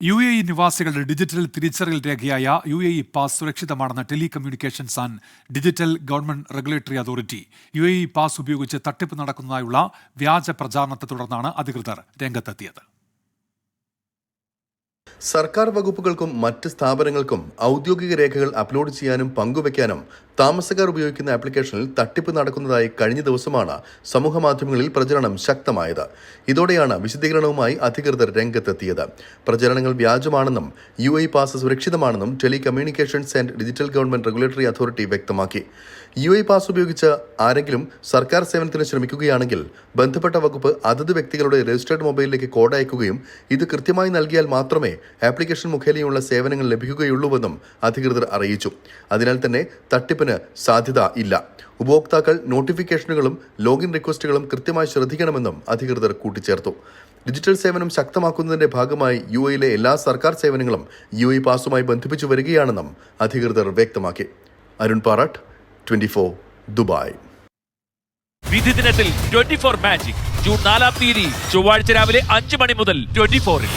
U A E നിവാസികളുടെ digital തിരിച്ചറിയൽ രേഖയായ യു എ ഇ പാസ് സുരക്ഷിതമാണെന്ന് telecommunications and digital government regulatory authority U A E pass ഉപയോഗിച്ച് തട്ടിപ്പ് നടക്കുന്നതായുള്ള വ്യാജ പ്രചാരണത്തെ തുടർന്നാണ് അധികൃതർ രംഗത്തെത്തിയത്. സർക്കാർ വകുപ്പുകൾക്കും മറ്റ് സ്ഥാപനങ്ങൾക്കും ഔദ്യോഗിക രേഖകൾ അപ്ലോഡ് ചെയ്യാനും പങ്കുവയ്ക്കാനും താമസക്കാർ ഉപയോഗിക്കുന്ന ആപ്ലിക്കേഷനിൽ തട്ടിപ്പ് നടക്കുന്നതായി കഴിഞ്ഞ ദിവസമാണ് സമൂഹമാധ്യമങ്ങളിൽ പ്രചരണം ശക്തമായത്. ഇതോടെയാണ് വിശദീകരണവുമായി അധികൃതർ രംഗത്തെത്തിയത്. പ്രചരണങ്ങൾ വ്യാജമാണെന്നും U I pass സുരക്ഷിതമാണെന്നും telecommunications and digital government regulatory authority വ്യക്തമാക്കി. യു ഐ പാസ് ഉപയോഗിച്ച് ആരെങ്കിലും സർക്കാർ സേവനത്തിന് ശ്രമിക്കുകയാണെങ്കിൽ ബന്ധപ്പെട്ട വകുപ്പ് അതത് വ്യക്തികളുടെ രജിസ്റ്റേർഡ് മൊബൈലിലേക്ക് കോഡ് അയക്കുകയും ഇത് കൃത്യമായി നൽകിയാൽ മാത്രമേ ആപ്ലിക്കേഷൻ മുഖേനയുള്ള സേവനങ്ങൾ ലഭിക്കുകയുള്ളൂവെന്നും അധികൃതർ അറിയിച്ചു. അതിനാൽ തന്നെ തട്ടിപ്പിന് സാധ്യത ഇല്ല. ഉപഭോക്താക്കൾ നോട്ടിഫിക്കേഷനുകളും ലോഗിൻ റിക്വസ്റ്റുകളും കൃത്യമായി ശ്രദ്ധിക്കണമെന്നും അധികൃതർ കൂട്ടിച്ചേർത്തു. ഡിജിറ്റൽ സേവനം ശക്തമാക്കുന്നതിന്റെ ഭാഗമായി യു എയിലെ എല്ലാ സർക്കാർ സേവനങ്ങളും യു ഐ പാസുമായി ബന്ധിപ്പിച്ചു വരികയാണെന്നും അധികൃതർ വ്യക്തമാക്കി. Arun Parattu twenty four Dubai. വിധി ദിനത്തിൽ ട്വന്റി ഫോർ മാജിക്. ജൂൺ നാലാം തീയതി ചൊവ്വാഴ്ച രാവിലെ അഞ്ച് മണി മുതൽ ട്വന്റി ഫോറിൽ.